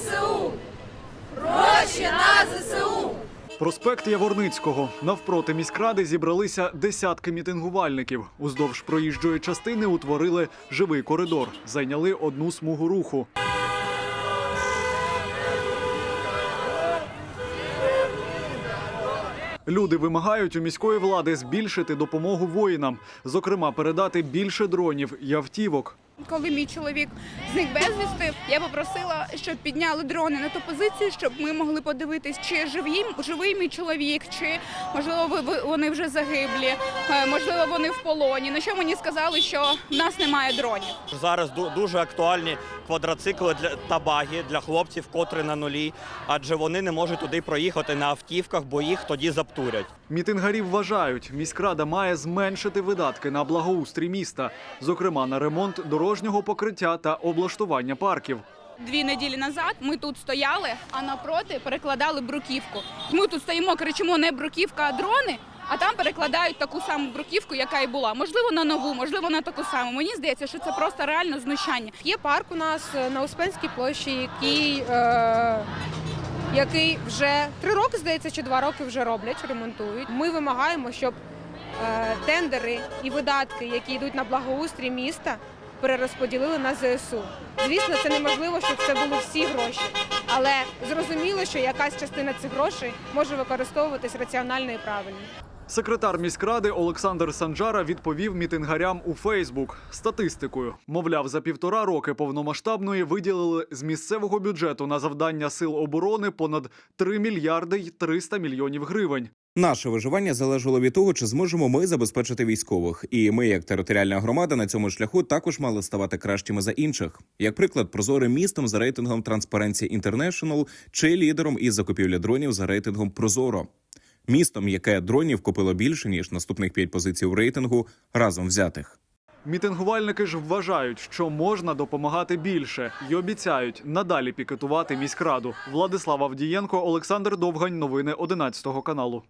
ЗСУ! Гроші на ЗСУ! Проспект Яворницького навпроти міськради зібралися десятки мітингувальників. Уздовж проїжджої частини утворили живий коридор, зайняли одну смугу руху. Люди вимагають у міської влади збільшити допомогу воїнам, зокрема передати більше дронів і автівок. Коли мій чоловік зник безвісти, я попросила, щоб підняли дрони на ту позицію, щоб ми могли подивитись, чи живий, живий мій чоловік, чи можливо вони вже загиблі, е, можливо, вони в полоні. На що мені сказали, що в нас немає дронів. Зараз ду- дуже актуальні квадроцикли для та баги для хлопців, котрі на нулі, адже вони не можуть туди проїхати на автівках, бо їх тоді заптурять. Мітингарі вважають, міськрада має зменшити видатки на благоустрій міста, зокрема на ремонт дорожнього покриття та облаштування парків. Дві неділі назад ми тут стояли, а напроти перекладали бруківку. Ми тут стоїмо, кричимо не бруківка, а дрони. А там перекладають таку саму бруківку, яка і була. Можливо, на нову, можливо, на таку саму. Мені здається, що це просто реально знущання. Є парк у нас е, на Успенській площі, який, е, який вже три роки, здається, чи два роки вже роблять, ремонтують. Ми вимагаємо, щоб е, тендери і видатки, які йдуть на благоустрій міста, перерозподілили на ЗСУ. Звісно, це неможливо, щоб це були всі гроші, але зрозуміло, що якась частина цих грошей може використовуватись раціонально і правильно. Секретар міськради Олександр Санджара відповів мітингарям у Фейсбук статистикою. Мовляв, за півтора роки повномасштабної виділили з місцевого бюджету на завдання сил оборони понад 3 мільярди й 300 мільйонів гривень. Наше виживання залежало від того, чи зможемо ми забезпечити військових. І ми, як територіальна громада, на цьому шляху також мали ставати кращими за інших. Як приклад, прозорим містом за рейтингом Transparency International чи лідером із закупівлі дронів за рейтингом Прозоро. Містом, яке дронів купило більше ніж наступних п'ять позицій у рейтингу разом взятих. Мітингувальники ж вважають, що можна допомагати більше і обіцяють надалі пікетувати міськраду. Владислав Авдієнко, Олександр Довгань. Новини 11 каналу.